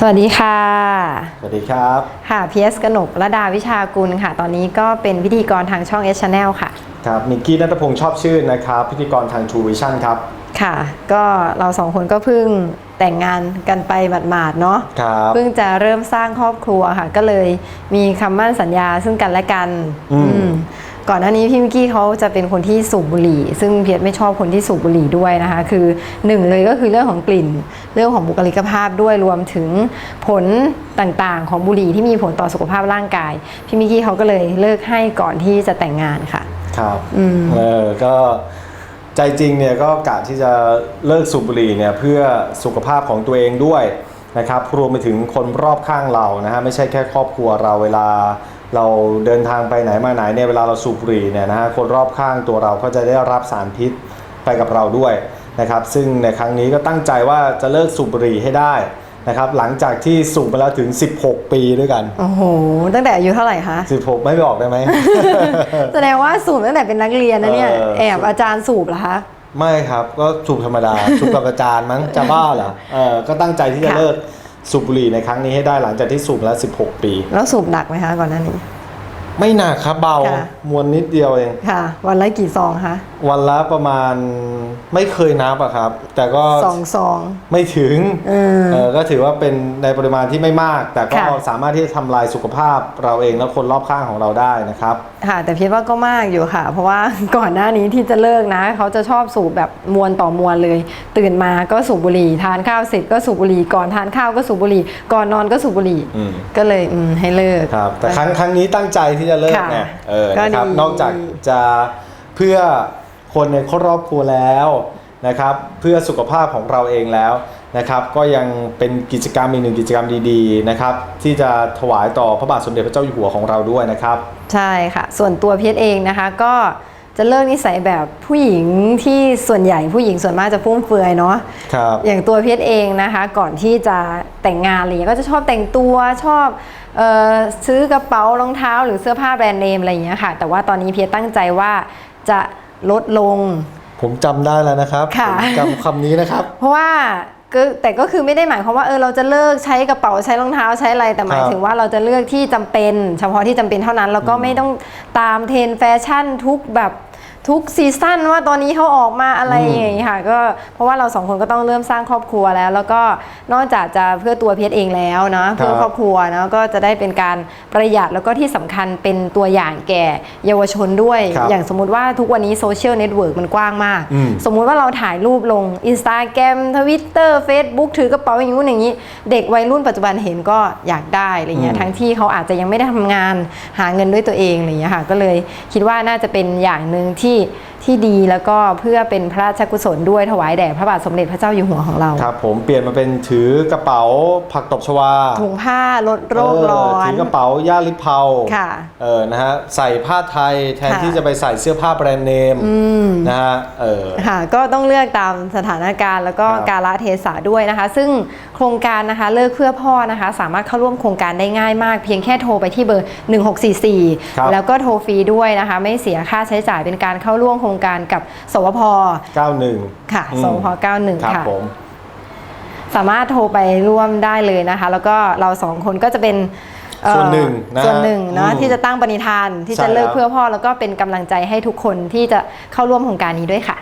สวัสดีค่ะ สวัสดีครับ ค่ะพีเอสกนกระดาวิชากุลค่ะ ตอนนี้ก็เป็นพิธีกรทางช่อง S Channel ค่ะ ครับนิกกี้นัทพงศ์ชอบชื่นนะครับ พิธีกรทาง True Vision ครับ ค่ะ ก็เราสองคนก็เพิ่งแต่งงานกันไปหมาดๆเนาะ ครับ เพิ่งจะเริ่มสร้างครอบครัวค่ะ ก็เลยมีคำมั่นสัญญาซึ่งกันและกัน อืมอืม ก่อนหน้านี้พี่มิกกี้เขาจะเป็นคนที่สูบบุหรี่ ซึ่งเพียรไม่ชอบคนที่สูบบุหรี่ด้วยนะคะ คือหนึ่งเลยก็คือเรื่องของกลิ่น เรื่องของบุคลิกภาพด้วยรวมถึงผลต่างๆ ของบุหรี่ที่มีผลต่อสุขภาพร่างกาย พี่มิกกี้เขาก็เลยเลิกให้ก่อนที่จะแต่งงานค่ะ ครับอืมเออก็ใจจริงเนี่ยก็กะที่จะเลิกสูบบุหรี่เนี่ยเพื่อสุขภาพของตัวเองด้วยนะครับรวมไปถึงคนรอบข้างเรานะฮะไม่ใช่แค่ครอบครัวเราเวลา เราเดินทางไปไหนมาไหนเนี่ยเวลาเราสูบบุหรี่เนี่ยนะฮะคนรอบข้างตัวเราก็จะได้รับสารพิษไปกับเราด้วยนะครับ ซึ่งในครั้งนี้ก็ตั้งใจว่าจะเลิกสูบบุหรี่ให้ได้นะครับหลังจากที่สูบมาแล้วถึง 16 ปีด้วยกัน โอ้โห ตั้งแต่อายุเท่าไหร่คะ 16 ไม่บอกได้ไหม แสดงว่าสูบตั้งแต่เป็นนักเรียนนะเนี่ยเออแอบอาจารย์สูบเหรอคะ ไม่ครับ ก็สูบธรรมดา สูบกับอาจารย์มั้งจะบ้าเหรอ เออก็ตั้งใจที่จะค่ะเลิก สูบบุหรี่ในครั้งนี้ให้ได้หลังจากที่สูบมาแล้ว 16 ปี แล้วสูบหนักไหมคะก่อนหน้านี้ ไม่หนักครับเบาค่ะ มวลนิดเดียวเอง ค่ะ วันละกี่ซองคะวันละประมาณไม่เคยนับอะครับ แต่ก็สองซอง ไม่ถึงเออเออก็ถือว่าเป็นในปริมาณที่ไม่มาก แต่ก็ค่ะ สามารถที่จะทำลายสุขภาพเราเองและคนรอบข้างของเราได้นะครับ ค่ะ แต่พีทว่าก็มากอยู่ค่ะ เพราะว่า ก่อนหน้านี้ที่จะเลิกนะ เขาจะชอบสูบแบบมวนต่อมวนเลย ตื่นมาก็สูบบุหรี่ ทานข้าวเสร็จก็สูบบุหรี่ ก่อนทานข้าวก็สูบบุหรี่ ก่อนนอนก็สูบบุหรี่ อืม ก็เลยอืมให้เลิก ครับแต่ครั้งครั้งนี้ตั้งใจที่จะเลิกค่ะไงเออก็นะครับดี นอกจากจะเพื่อคนในครอบครัวแล้วนะครับ เพื่อสุขภาพของเราเองแล้วนะครับ ก็ยังเป็นกิจกรรมอีกหนึ่งกิจกรรมดีๆนะครับ ที่จะถวายต่อพระบาทสมเด็จพระเจ้าอยู่หัวของเราด้วยนะครับ ใช่ค่ะ ส่วนตัวพีทเองนะคะก็ จะเลิกนิสัยแบบผู้หญิงที่ส่วนใหญ่ผู้หญิงส่วนมากจะฟุ่มเฟือยเนาะครับอย่างตัวเพชรเองนะคะ ก่อนที่จะแต่งงานอะไรเงี้ยก็จะชอบแต่งตัวชอบเออซื้อกระเป๋ารองเท้า หรือเสื้อผ้าแบรนด์เนมอะไรอย่างเงี้ยค่ะ แต่ว่าตอนนี้เพชรตั้งใจว่าจะลดลง ผมจำได้แล้วนะครับค่ะผมจำคำนี้นะครับ เพราะว่าก็แต่ก็คือไม่ได้หมายความว่าเออเราจะเลิกใช้กระเป๋าใช้รองเท้าใช้อะไรแต่หมายครับถึงว่าเราจะเลือกที่จำเป็น เฉพาะที่จำเป็นเท่านั้น แล้วก็ไม่ต้องตามเทรนด์แฟชั่นทุกแบบ ทุกซีซั่นว่าตอนนี้เขาออกมาอะไรอืมอย่างงี้ค่ะก็เพราะว่าเราสองคนก็ต้องเริ่มสร้างครอบครัวแล้ว แล้วก็นอกจากจะเพื่อตัวเพชรเองแล้วเนาะเพื่อครอบครัวเนาะก็จะได้เป็นการประหยัดแล้วก็ที่สำคัญเป็นตัวอย่างแก่เยาวชนด้วยครับอย่างสมมุติว่าทุกวันนี้โซเชียลเน็ตเวิร์กมันกว้างมากอืมสมมุติว่าเราถ่ายรูปลง Instagram Twitter Facebook ถือกระเป๋าอย่างนู้นอย่างนี้ เด็กวัยรุ่นปัจจุบันเห็นก็อยากได้อะไรเงี้ยอืมทั้งที่เขาอาจจะยังไม่ได้ทำงานหาเงินด้วยตัวเองอะไรเงี้ยค่ะก็เลยคิดว่าน่าจะเป็นอย่างหนึ่งที่ที่ ดีแล้วก็เพื่อเป็นพระราชกุศลด้วยถวายแด่พระบาทสมเด็จพระเจ้าอยู่หัวของเราครับ ผมเปลี่ยนมาเป็นถือกระเป๋าผักตบชวาถุงผ้าลดโรคร้อเถืนอกระเป๋าย่าลิเผาค่ะเออนะฮะใส่ผ้าไทยแทนค่ะที่จะไปใส่เสื้อผ้าแบรนด์เนมนะฮะเออค่ะก็ต้องเลือกตามสถานการณ์แล้วก็ครับกาลเทศะด้วยนะคะ ซึ่งโครงการนะคะเลิกเพื่อพ่อนะคะ สามารถเข้าร่วมโครงการได้ง่ายมาก เพียงแค่โทรไปที่เบอร์ครับ1644 แล้วก็โทรฟรีด้วยนะคะ ไม่เสียค่าใช้จ่ายเป็นการเข้าร่วมโครงการกับสวพ91ค่ะอืมสวพครับ91ค่ะผมสามารถโทรไปร่วมได้เลยนะคะ แล้วก็เราสองคนก็จะเป็นเอ่อส่วนหนึ่งนะฮะส่วนหนึ่งเนาะอืมที่จะตั้งปณิธานที่ใช่จะเลิกแล้วเพื่อพ่อแล้วก็เป็นกำลังใจให้ทุกคนที่จะเข้าร่วมโครงการนี้ด้วยค่ะ